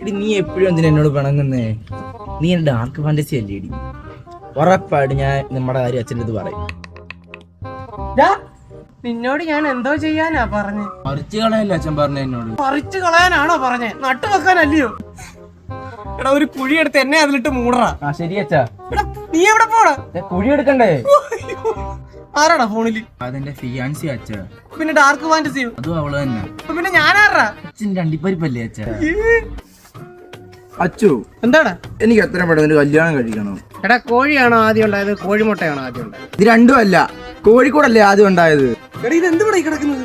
എടി നീ എപ്പോഴും എന്തിനാ എന്നോട് പിണങ്ങുന്നേ? നീ എന്റെ ഡാർക്ക് ഫാന്റസി അല്ലേ എടി? ഉറപ്പായിട്ട് ഞാൻ നമ്മുടെ കാര്യം അച്ഛന്റെ അടുത്ത് പറയും. നിന്നോട് ഞാൻ എന്തോ ചെയ്യാനാ പറഞ്ഞേ. പറിച്ചു കളയല്ലേ അച്ഛൻ പറഞ്ഞ എന്നോട്? പറിച്ചു കളയാനാണോ പറഞ്ഞേ? നട്ടു വെക്കാനല്ലയോ? എടാ ഒരു കുഴി എടുത്ത് എന്നെ അതിലിട്ട് മൂടറാ. ശരി അച്ഛാ. നീ എവിടെ പോടാ കുഴി എടുക്കണ്ടേ? ആരാടാ ഫോണിൽ? അതെന്റെ ഫിയാൻസി അച്ഛ. പിന്നെ ഡാർക്ക് ഫാന്റസിയോ അതും അവൾ തന്നെ. പിന്നെ ഞാനാറാ അച്ഛൻ രണ്ടിപ്പരിപ്പല്ലേ അച്ഛ. അച്ചു എന്താടാ? എനിക്ക് എത്ര പെട്ടെന്ന് കല്യാണം കഴിക്കണം. എടാ കോഴിയാണോ ആദ്യം ഉണ്ടായത്? കോഴിമുട്ടയാണോ ആദ്യം ഉണ്ടായത്? ഇത് രണ്ടും അല്ല കോഴിക്കോടല്ലേ ആദ്യം ഉണ്ടായത്? എടാ ഇത് കിടക്കുന്നത്?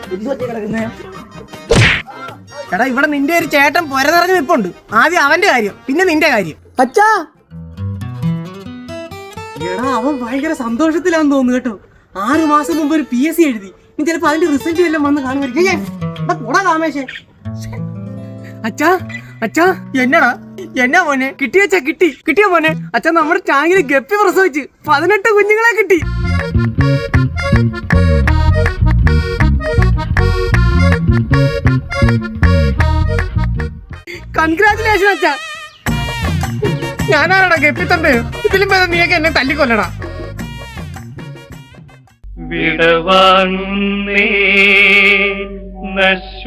എടാ ഇവിടെ നിന്റെ ഒരു ചേട്ടൻ പൊര നിറഞ്ഞു നിപ്പുണ്ട്. ആദ്യം അവന്റെ കാര്യം പിന്നെ നിന്റെ കാര്യം. അച്ഛാ. എടാ അവൻ ഭയങ്കര സന്തോഷത്തിലാന്ന് തോന്നുന്നു കേട്ടോ. ആറു മാസം മുമ്പ് ഒരു പി എസ് സി എഴുതി. ഇനി ചിലപ്പോ അതിന്റെ റിസൾട്ട് എല്ലാം വന്ന് കാണുമായിരിക്കും. കാമേശേ അച്ഛാ അച്ഛാ. എന്നടാ? എന്നാ മോനെ? കിട്ടിയച്ചാ കിട്ടി. കിട്ടിയ മോനെ? അച്ഛാ നമ്മുടെ ടാങ്കിൽ ഗപ്പി പ്രസവിച്ച് പതിനെട്ട് കുഞ്ഞുങ്ങളെ കിട്ടി. കൺഗ്രാചുലേഷൻ അച്ഛാ. ഞാനാരാടാ ഗപ്പിത്തണ്ടയോ ഇതിലും ഭേദം നീയൊക്കെ എന്നെ തല്ലിക്കൊല്ലടാ. വിടവാങ്ങുന്നേ. നശ്വ